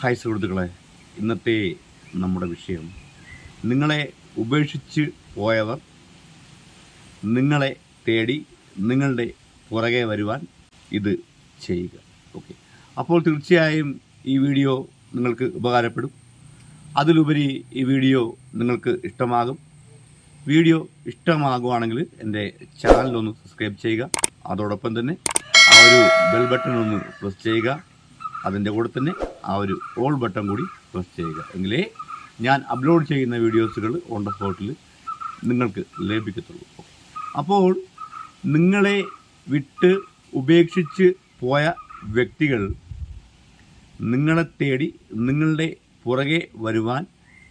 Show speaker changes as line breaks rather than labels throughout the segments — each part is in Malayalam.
ഹായ് സുഹൃത്തുക്കളെ ഇന്നത്തെ നമ്മുടെ വിഷയം. നിങ്ങളെ ഉപേക്ഷിച്ച് പോയവർ നിങ്ങളെ തേടി നിങ്ങളുടെ പുറകെ വരുവാൻ ഇത് ചെയ്യുക. ഓക്കെ അപ്പോൾ തീർച്ചയായും ഈ വീഡിയോ നിങ്ങൾക്ക് ഉപകാരപ്പെടും. അതിലുപരി ഈ വീഡിയോ നിങ്ങൾക്ക് ഇഷ്ടമാകും. വീഡിയോ ഇഷ്ടമാകുവാണെങ്കിൽ എന്റെ ചാനലൊന്ന് സബ്സ്ക്രൈബ് ചെയ്യുക. അതോടൊപ്പം തന്നെ ആ ഒരു ബെൽ ബട്ടൺ ഒന്ന് പ്രസ് ചെയ്യുക. അതിന്റെ കൂടെ തന്നെ ആ ഒരു ഓൾ ബട്ടൺ കൂടി പ്രസ് ചെയ്യുക. എങ്കിലേ ഞാൻ അപ്ലോഡ് ചെയ്യുന്ന വീഡിയോസുകൾ ഓൺ ദ സ്പോട്ടിൽ നിങ്ങൾക്ക് ലഭിക്കത്തുള്ളൂ. അപ്പോൾ നിങ്ങളെ വിട്ട് ഉപേക്ഷിച്ച് പോയ വ്യക്തികൾ നിങ്ങളെ തേടി നിങ്ങളുടെ പുറകെ വരുവാൻ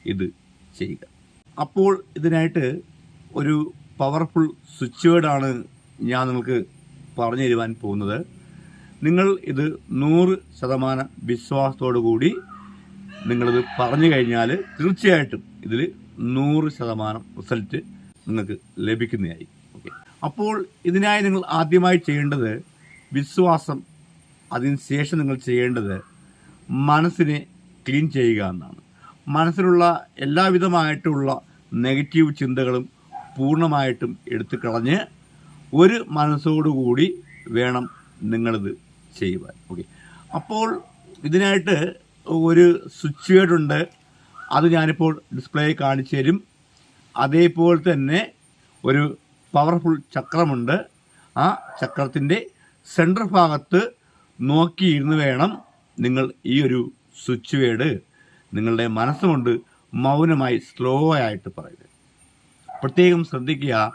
ഇത് ചെയ്യുക. അപ്പോൾ ഇതിനായിട്ട് ഒരു പവർഫുൾ സ്വിച്ച് വേർഡാണ് ഞാൻ നിങ്ങൾക്ക് പറഞ്ഞു തരുവാൻ പോകുന്നത്. നിങ്ങൾ ഇത് നൂറ് ശതമാനം വിശ്വാസത്തോടു കൂടി നിങ്ങളിത് പറഞ്ഞു കഴിഞ്ഞാൽ തീർച്ചയായിട്ടും ഇതിൽ നൂറ് ശതമാനം റിസൾട്ട് നിങ്ങൾക്ക് ലഭിക്കുന്നതായി. ഓക്കെ അപ്പോൾ ഇതിനായി നിങ്ങൾ ആദ്യമായി ചെയ്യേണ്ടത് വിശ്വാസം അതിന് ശേഷം നിങ്ങൾ ചെയ്യേണ്ടത് മനസ്സിനെ ക്ലീൻ ചെയ്യുക എന്നാണ്. മനസ്സിലുള്ള എല്ലാവിധമായിട്ടുള്ള നെഗറ്റീവ് ചിന്തകളും പൂർണമായിട്ടും എടുത്തു കളഞ്ഞ് ഒരു മനസ്സോടുകൂടി വേണം നിങ്ങളിത് ചെയ്യുവാൻ. ഓക്കെ അപ്പോൾ ഇതിനായിട്ട് ഒരു സ്വിച്ച് വേർഡ് ഉണ്ട്. അത് ഞാനിപ്പോൾ ഡിസ്പ്ലേ കാണിച്ചു തരും. അതേപോലെ തന്നെ ഒരു പവർഫുൾ ചക്രമുണ്ട്. ആ ചക്രത്തിന്റെ സെന്റർ ഭാഗത്ത് നോക്കിയിരുന്ന് വേണം നിങ്ങൾ ഈ ഒരു സ്വിച്ച് വേർഡ് നിങ്ങളുടെ മനസ്സുകൊണ്ട് മൗനമായി സ്ലോ ആയിട്ട് പറയുന്നത്. പ്രത്യേകം ശ്രദ്ധിക്കുക.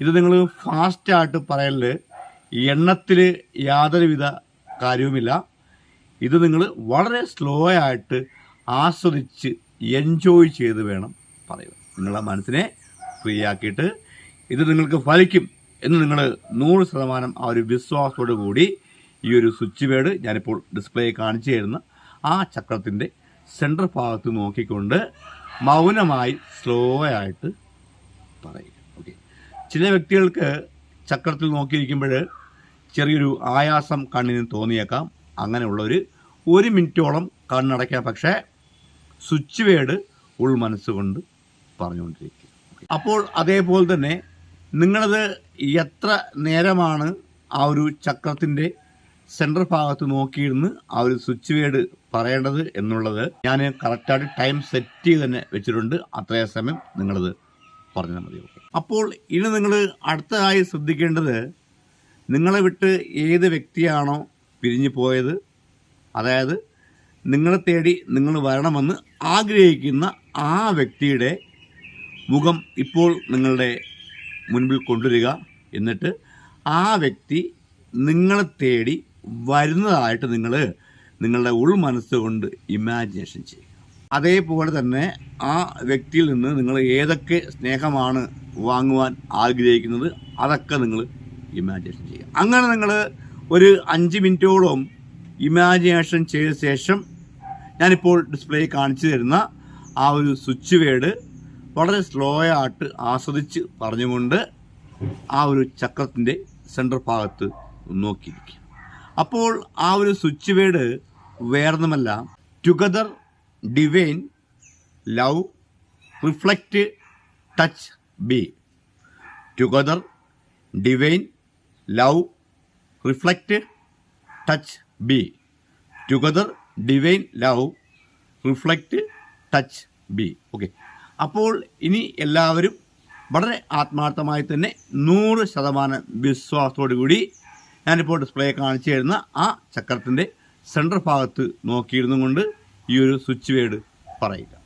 ഇത് നിങ്ങൾ ഫാസ്റ്റായിട്ട് പറയൽ എണ്ണത്തിൽ യാതൊരുവിധ കാര്യവുമില്ല. ഇത് നിങ്ങൾ വളരെ സ്ലോ ആയിട്ട് ആസ്വദിച്ച് എൻജോയ് ചെയ്ത് വേണം പറയുക നിങ്ങളുടെ മനസ്സിനെ ഫ്രീ ആക്കിയിട്ട് ഇത് നിങ്ങൾക്ക് ഫലിക്കും എന്ന് നിങ്ങൾ നൂറ് ശതമാനം ആ ഒരു വിശ്വാസത്തോടു കൂടി ഈ ഒരു സ്വിച്ച് ബേഡ് ഞാനിപ്പോൾ ഡിസ്പ്ലേ കാണിച്ചു തരുന്ന ആ ചക്രത്തിന്റെ സെന്റർ ഭാഗത്ത് നോക്കിക്കൊണ്ട് മൗനമായി സ്ലോ ആയിട്ട് പറയുക. ഓക്കെ ചില വ്യക്തികൾക്ക് ചക്രത്തിൽ നോക്കിയിരിക്കുമ്പോൾ ചെറിയൊരു ആയാസം കണ്ണിന് തോന്നിയേക്കാം. അങ്ങനെയുള്ളൊരു ഒരു മിനിറ്റോളം കണ്ണടയ്ക്കാം. പക്ഷേ സ്വിച്ച് വേഡ് ഉൾ മനസ്സുകൊണ്ട് പറഞ്ഞുകൊണ്ടിരിക്കുക. അപ്പോൾ അതേപോലെ തന്നെ നിങ്ങളത് എത്ര നേരമാണ് ആ ഒരു ചക്രത്തിന്റെ സെൻട്രൽ ഭാഗത്ത് നോക്കിയിരുന്ന് ആ ഒരു സ്വിച്ച് വേഡ് പറയേണ്ടത് എന്നുള്ളത് ഞാൻ കറക്റ്റായിട്ട് ടൈം സെറ്റ് ചെയ്ത് തന്നെ വെച്ചിട്ടുണ്ട്. അത്രയും സമയം നിങ്ങളത് പറഞ്ഞാൽ മതിയാവും. അപ്പോൾ ഇനി നിങ്ങൾ അടുത്തതായി ശ്രദ്ധിക്കേണ്ടത് നിങ്ങളെ വിട്ട് ഏത് വ്യക്തിയാണോ പിരിഞ്ഞു പോയത്? അതായത് നിങ്ങളെ തേടി നിങ്ങൾ വരണമെന്ന് ആഗ്രഹിക്കുന്ന ആ വ്യക്തിയുടെ മുഖം ഇപ്പോൾ നിങ്ങളുടെ മുൻപിൽ കൊണ്ടുവരിക. എന്നിട്ട് ആ വ്യക്തി നിങ്ങളെ തേടി വരുന്നതായിട്ട് നിങ്ങൾ നിങ്ങളുടെ ഉൾ മനസ്സുകൊണ്ട് ഇമാജിനേഷൻ ചെയ്യുക. അതേപോലെ തന്നെ ആ വ്യക്തിയിൽ നിന്ന് നിങ്ങൾ ഏതൊക്കെ സ്നേഹമാണ് വാങ്ങുവാൻ ആഗ്രഹിക്കുന്നത്? അതൊക്കെ നിങ്ങൾ ഇമാജിനേഷൻ ചെയ്യുക. അങ്ങനെ നിങ്ങൾ ഒരു അഞ്ച് മിനിറ്റോളം ഇമാജിനേഷൻ ചെയ്ത ശേഷം ഞാനിപ്പോൾ ഡിസ്പ്ലേ കാണിച്ചു തരുന്ന ആ ഒരു സ്വിച്ച് വേഡ് വളരെ സ്ലോ ആയിട്ട് ആസ്വദിച്ച് പറഞ്ഞുകൊണ്ട് ആ ഒരു ചക്രത്തിന്റെ സെന്റർ ഭാഗത്ത് നോക്കിയിരിക്കുക. അപ്പോൾ ആ ഒരു സ്വിച്ച് വേഡ് വേറൊന്നുമല്ല together divine love reflect touch be together divine love reflect touch be. Together divine love reflect touch be. Okay അപ്പോൾ ഇനി എല്ലാവരും വളരെ ആത്മാർത്ഥമായി തന്നെ നൂറ് ശതമാനം വിശ്വാസത്തോടു കൂടി ഞാനിപ്പോൾ ഡിസ്പ്ലേ കാണിച്ചു തരുന്ന ആ ചക്രത്തിന്റെ സെൻട്രൽ ഭാഗത്ത് നോക്കിയിരുന്നു കൊണ്ട് ഈ ഒരു സ്വിച്ച് വേർഡ് പറയുക.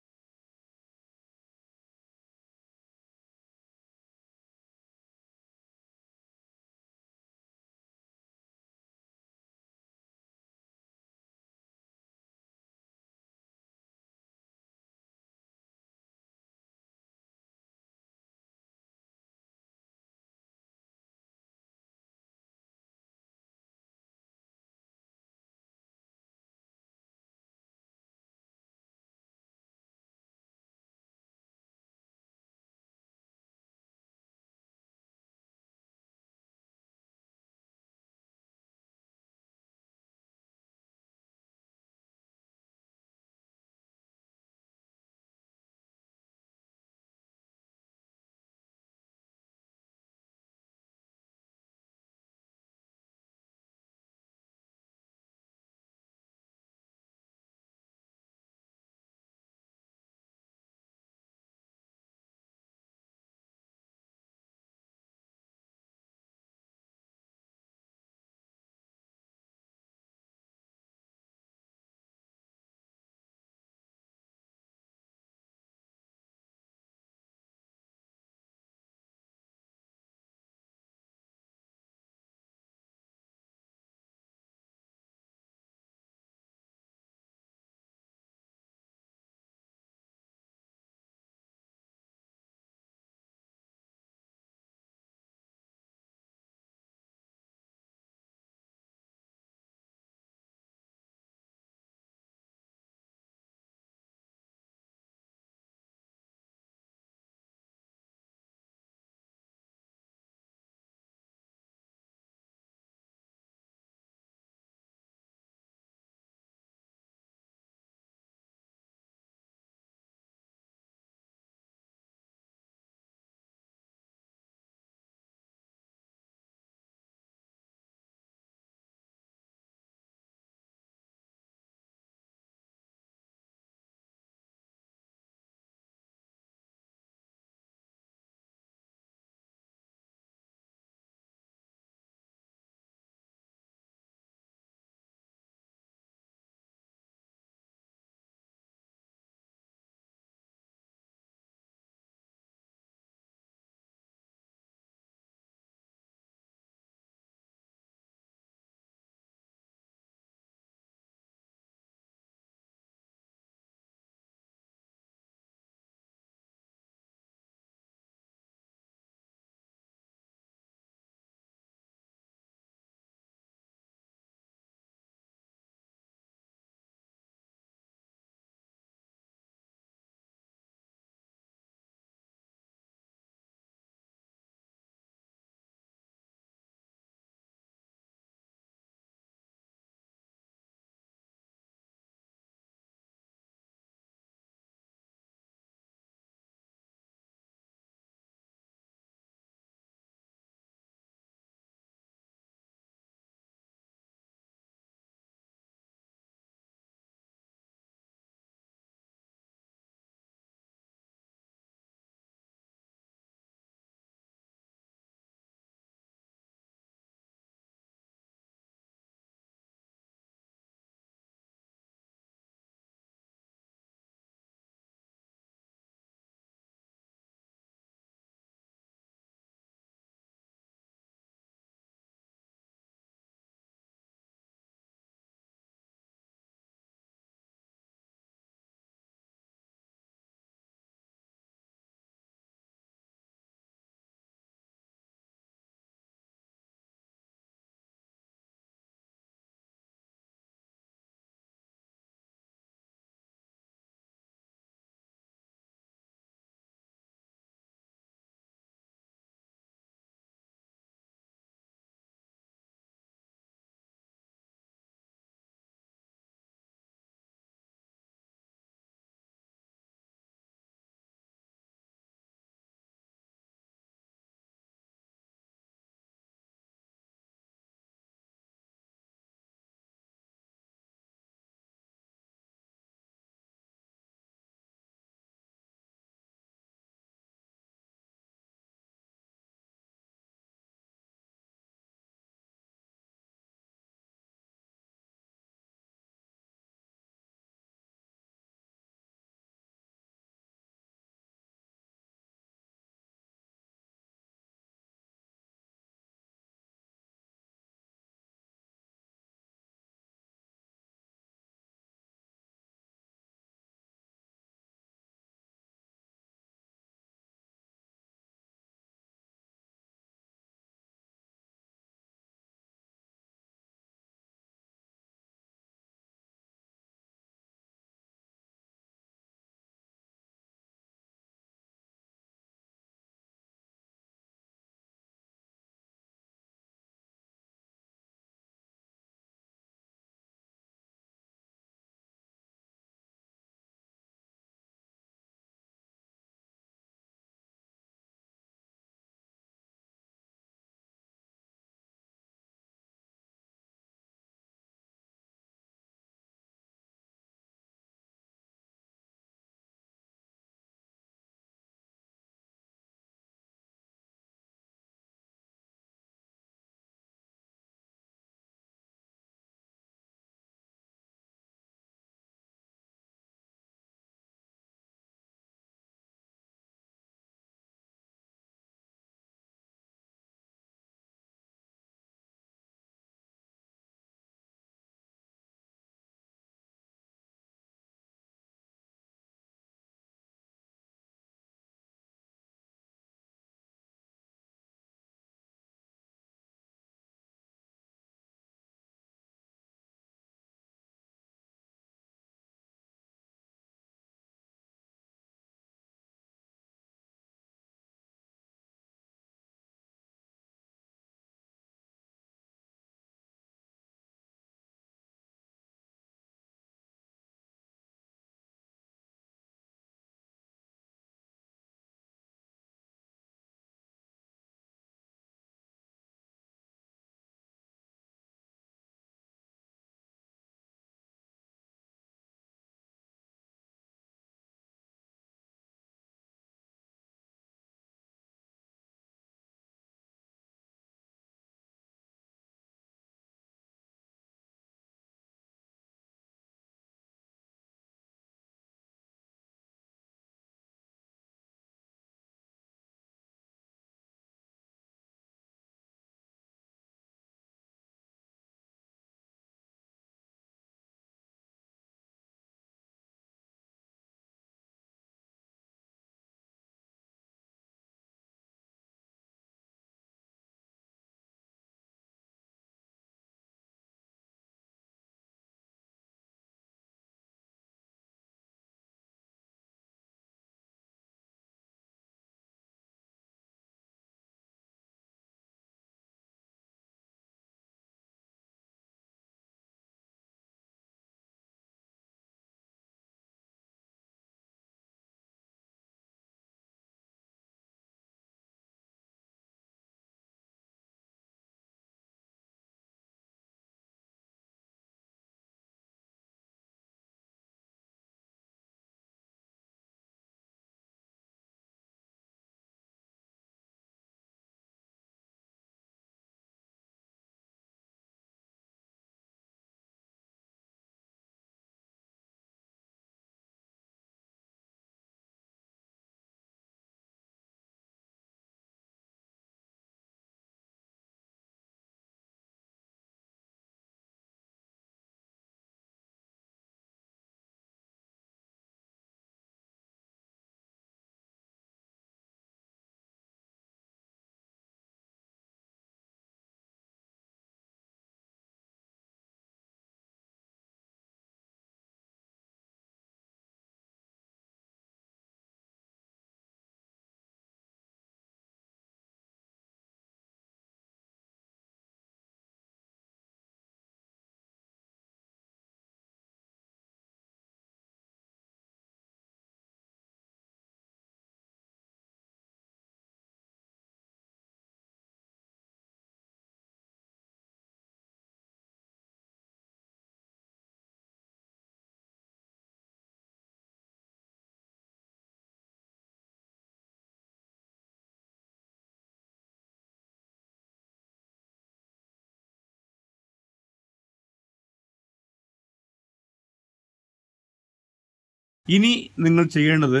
ഇനി നിങ്ങൾ ചെയ്യേണ്ടത്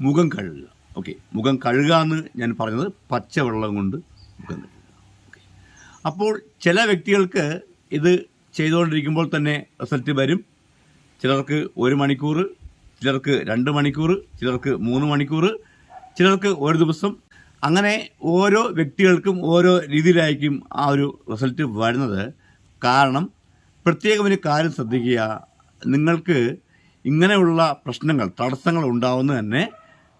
മുഖം കഴുകുക. ഓക്കെ മുഖം കഴുകുക എന്ന് ഞാൻ പറഞ്ഞത് പച്ചവെള്ളം കൊണ്ട് മുഖം കഴുകുക. ഓക്കെ അപ്പോൾ ചില വ്യക്തികൾക്ക് ഇത് ചെയ്തുകൊണ്ടിരിക്കുമ്പോൾ തന്നെ റിസൾട്ട് വരും. ചിലർക്ക് ഒരു മണിക്കൂർ ചിലർക്ക് രണ്ട് മണിക്കൂർ ചിലർക്ക് മൂന്ന് മണിക്കൂർ ചിലർക്ക് ഒരു ദിവസം. അങ്ങനെ ഓരോ വ്യക്തികൾക്കും ഓരോ രീതിയിലായിരിക്കും ആ ഒരു റിസൾട്ട് വരുന്നത്. കാരണം പ്രത്യേകം ഒരു കാര്യം ശ്രദ്ധിക്കുക. നിങ്ങൾക്ക് ഇങ്ങനെയുള്ള പ്രശ്നങ്ങൾ തടസ്സങ്ങൾ ഉണ്ടാവുന്നത് തന്നെ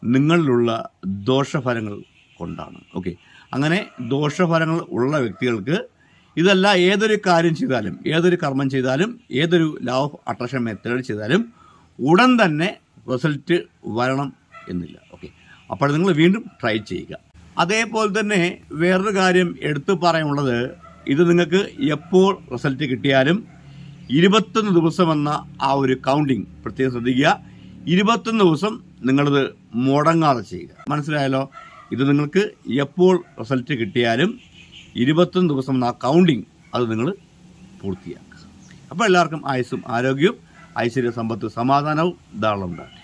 നിങ്ങളിലുള്ള ദോഷഫലങ്ങൾ കൊണ്ടാണ്. ഓക്കെ. അങ്ങനെ ദോഷഫലങ്ങൾ ഉള്ള വ്യക്തികൾക്ക് ഇതല്ല ഏതൊരു കാര്യം ചെയ്താലും ഏതൊരു കർമ്മം ചെയ്താലും ഏതൊരു ലോ ഓഫ് അട്രാക്ഷൻ മെത്തേഡ് ചെയ്താലും ഉടൻ തന്നെ റിസൾട്ട് വരണം എന്നില്ല. ഓക്കെ. അപ്പോൾ നിങ്ങൾ വീണ്ടും ട്രൈ ചെയ്യുക. അതേപോലെ തന്നെ വേറൊരു കാര്യം എടുത്തു പറയാനുള്ളത് ഇത് നിങ്ങൾക്ക് എപ്പോൾ റിസൾട്ട് കിട്ടിയാലും ഇരുപത്തൊന്ന് ദിവസം എന്ന ആ ഒരു കൗണ്ടിങ് പ്രത്യേകം ശ്രദ്ധിക്കുക. ഇരുപത്തൊന്ന് ദിവസം നിങ്ങളത് മുടങ്ങാതെ ചെയ്യുക. മനസ്സിലായല്ലോ? ഇത് നിങ്ങൾക്ക് എപ്പോൾ റിസൾട്ട് കിട്ടിയാലും ഇരുപത്തൊന്ന് ദിവസം എന്ന കൗണ്ടിങ് അത് നിങ്ങൾ പൂർത്തിയാക്കുക. അപ്പോൾ എല്ലാവർക്കും ആയുസ്സും ആരോഗ്യവും ഐശ്വര്യ സമ്പത്ത് സമാധാനവും ധാരാളം ഉണ്ടാകട്ടെ